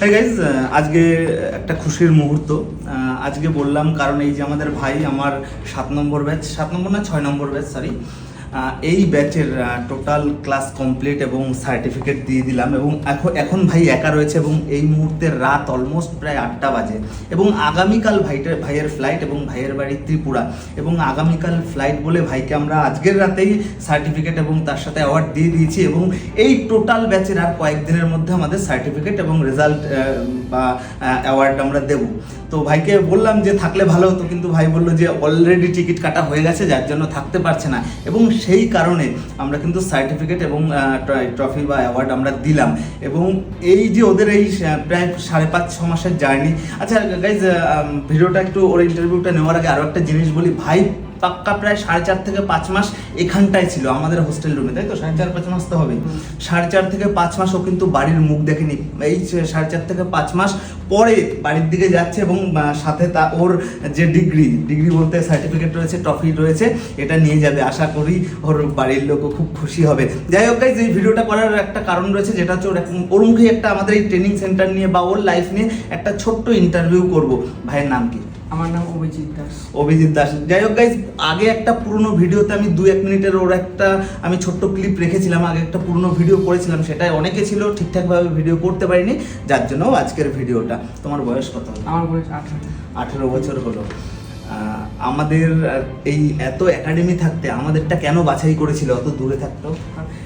Guys আজকে একটা খুশির মুহূর্ত। আজকে বললাম, কারণ এই যে আমাদের ভাই, আমার সাত নম্বর ব্যাচ সাত নম্বর না, ছয় নম্বর ব্যাচ সরি এই ব্যাচের টোটাল ক্লাস কমপ্লিট এবং সার্টিফিকেট দিয়ে দিলাম এবং এখন এখন ভাই একা রয়েছে এবং এই মুহূর্তে রাত অলমোস্ট প্রায় আটটা বাজে এবং আগামীকাল ভাইটার ভাইয়ের ফ্লাইট এবং ভাইয়ের বাড়ি ত্রিপুরা এবং আগামীকাল ফ্লাইট বলে ভাইকে আমরা আজকের রাতেই সার্টিফিকেট এবং তার সাথে অ্যাওয়ার্ড দিয়ে দিয়েছি এবং এই টোটাল ব্যাচের আর কয়েকদিনের মধ্যে আমাদের সার্টিফিকেট এবং রেজাল্ট বা অ্যাওয়ার্ড আমরা দেব। তো ভাইকে বললাম যে থাকলে ভালো হতো, কিন্তু ভাই বলল যে অলরেডি টিকিট কাটা হয়ে গেছে, যার জন্য থাকতে পারছে না এবং সেই কারণে আমরা কিন্তু সার্টিফিকেট এবং ট্রফি বা অ্যাওয়ার্ড আমরা দিলাম। এবং এই যে ওদের এই প্রায় সাড়ে পাঁচ, ছ মাসের জার্নি আচ্ছা গাইজ ভিডিওটা একটু ওর ইন্টারভিউটা নেওয়ার আগে আরও একটা জিনিস বলি। ভাই পাক্কা প্রায় সাড়ে চার থেকে পাঁচ মাস এখানটায় ছিল আমাদের হোস্টেল রুমে তাই তো? সাড়ে চার পাঁচ মাস তো হবে সাড়ে চার থেকে পাঁচ মাস ও কিন্তু বাড়ির মুখ দেখেনি। এই সাড়ে চার থেকে পাঁচ মাস পরে বাড়ির দিকে যাচ্ছে এবং সাথে তা ওর যে ডিগ্রি ডিগ্রি বলতে সার্টিফিকেট রয়েছে ট্রফি রয়েছে এটা নিয়ে যাবে। আশা করি ওর বাড়ির লোকও খুব খুশি হবে। যাই হোক গাইজ এই ভিডিওটা করার একটা কারণ রয়েছে যেটা হচ্ছে ওর ওর মুখে একটা আমাদের এই ট্রেনিং সেন্টার নিয়ে বা ওর লাইফ নিয়ে একটা ছোট্ট ইন্টারভিউ করব। ভাইয়ের নাম কি? আমার নাম অভিজিৎ দাস। অভিজিৎ দাস। যাই হোক গাইজ আগে একটা পুরনো ভিডিওতে আমি দু এক মিনিটের ওর একটা আমি ছোট্ট ক্লিপ রেখেছিলাম আগে একটা পুরনো ভিডিও করেছিলাম সেটাই অনেকে ছিল ঠিকঠাকভাবে ভিডিও করতে পারিনি যার জন্য আজকের ভিডিওটা। তোমার বয়স কত? আমার বয়স আঠারো। আঠেরো বছর হলো। আমাদের এই এত একাডেমি থাকতে আমাদেরটা কেন বাছাই করেছিল? অত দূরে থাকতো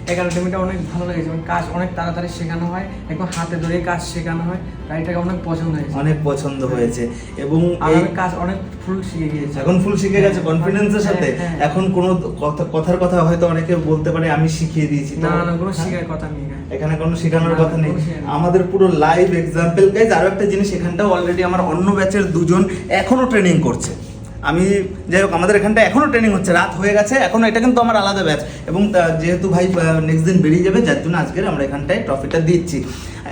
একাডেমিটা অনেক ভালো লেগেছে এবং কাজ অনেক তাড়াতাড়ি শেখানো হয় একদম হাতে ধরে কাজ শেখানো হয় তাই এটাকে অনেক পছন্দ হয়েছে। অনেক পছন্দ হয়েছে এবং এই কাজ অনেক ফুল শিখে গিয়েছি। এখন ফুল শিখে গেছে কনফিডেন্সের সাথে। হ্যাঁ, হ্যাঁ। এখন কোনো কথা কথার কথা হয়তো অনেকে বলতে পারে আমি শিখিয়ে দিয়েছি না না কোনো হ্যাঁ? শেখার কথা নেই এখানে। এখানে কোনো শেখানোর কথা নেই। আমাদের পুরো লাইভ এক্সাম্পল গাইজ আরও একটা জিনিস এখানটাও অলরেডি আমার অন্য ব্যাচের দুজন এখনও ট্রেনিং করছে। আমি যাই হোক আমাদের এখানটা এখনও ট্রেনিং হচ্ছে রাত হয়ে গেছে এখন এটা কিন্তু আমার আলাদা ব্যাচ এবং যেহেতু ভাই নেক্সট দিন বেরিয়ে যাবে যার জন্য আজকের আমরা এখানটায় ট্রফিটা দিচ্ছি।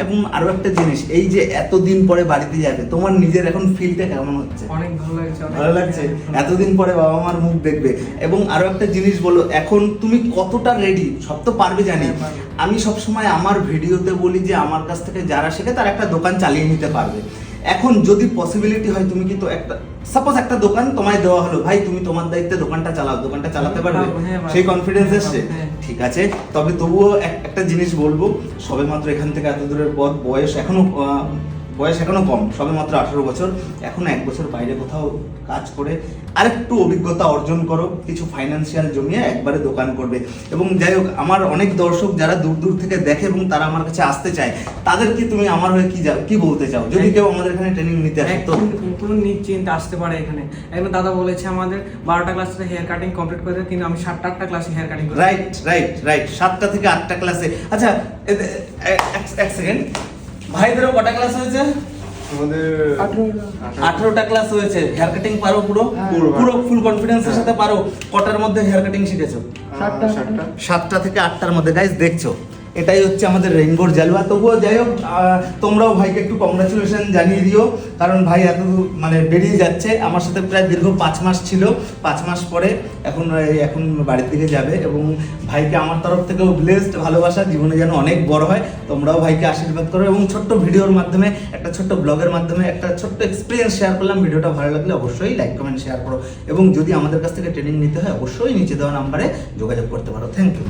এবং আরও একটা জিনিস এই যে এতদিন পরে বাড়িতে যাবে তোমার নিজের এখন ফিলটা কেমন হচ্ছে? অনেক ভালো লাগছে ভালো লাগছে? হ্যাঁ, এতদিন পরে বাবা মার মুখ দেখবে। এবং আরও একটা জিনিস বলো এখন তুমি কতটা রেডি সব তো পারবে জানি। হ্যাঁ। আমি সবসময় আমার ভিডিওতে বলি যে আমার কাছ থেকে যারা শেখে তার একটা দোকান চালিয়ে নিতে পারবে। এখন যদি পসিবিলিটি হয় তুমি কিন্তু একটা সাপোজ একটা দোকান তোমায় দেওয়া হলো ভাই তুমি তোমার দায়িত্বে দোকানটা চালাও দোকানটা চালাতে পারবে হ্যাঁ, পারব। সেই কনফিডেন্স হ্যাঁ, এসছে হ্যাঁ। ঠিক আছে তবে তবুও একটা জিনিস বলব সবে মাত্র এখান থেকে এত দূরের পথ বয়স এখনও বয়স এখনও কম সবে মাত্র আঠারো বছর। এখনও এক বছর বাইরে কোথাও কাজ করে আরেকটু অভিজ্ঞতা অর্জন করো কিছু ফাইন্যান্সিয়াল জমিয়ে একবারে দোকান করবে। এবং যাই হোক আমার অনেক দর্শক যারা দূর দূর থেকে দেখে এবং তারা আমার কাছে আসতে চায় তাদেরকে তুমি আমার হয়ে কি কি বলতে চাও? যদি কেউ আমাদের এখানে ট্রেনিং নিতে আসে তো পুরো নিশ্চিন্তে আসতে পারে এখানে। একদম দাদা বলেছে আমাদের বারোটা ক্লাসে হেয়ার কাটিং কমপ্লিট করে কিন্তু আমি সাতটা আটটা ক্লাসে hair cutting right right right সাতটা থেকে আটটা ক্লাসে আচ্ছা এক সেকেন্ড ভাইদেরও কটা ক্লাস হয়েছে? আঠারোটা ক্লাস হয়েছে। হেয়ার কাটিং পারো পুরো? পুরো। পুরো ফুল কনফিডেন্সের সাথে পারো। কটার মধ্যে হেয়ার কাটিং শিখেছো? সাতটা। সাতটা। সাতটা থেকে আটটার মধ্যে। গাইজ দেখছ? এটাই হচ্ছে আমাদের রেইনবোর জালুয়া। তবুও যাই হোক তোমরাও ভাইকে একটু কংগ্রাচুলেশন জানিয়ে দিও, কারণ ভাই এত মানে বেরিয়ে যাচ্ছে। আমার সাথে প্রায় দীর্ঘ পাঁচ মাস ছিল। পাঁচ মাস পরে এখন এখন বাড়ির দিকে যাবে এবং ভাইকে আমার তরফ থেকেও ব্লেসড ভালোবাসা, জীবনে যেন অনেক বড় হয়। তোমরাও ভাইকে আশীর্বাদ করো এবং ছোট্ট ভিডিওর মাধ্যমে, একটা ছোট্ট ব্লগের মাধ্যমে একটা ছোট্ট এক্সপিরিয়েন্স শেয়ার করলাম। ভিডিওটা ভালো লাগলে অবশ্যই লাইক কমেন্ট শেয়ার করো। এবং যদি আমাদের কাছ থেকে ট্রেনিং নিতে হয়, অবশ্যই নিচে দেওয়া নাম্বারে যোগাযোগ করতে পারো। Thank you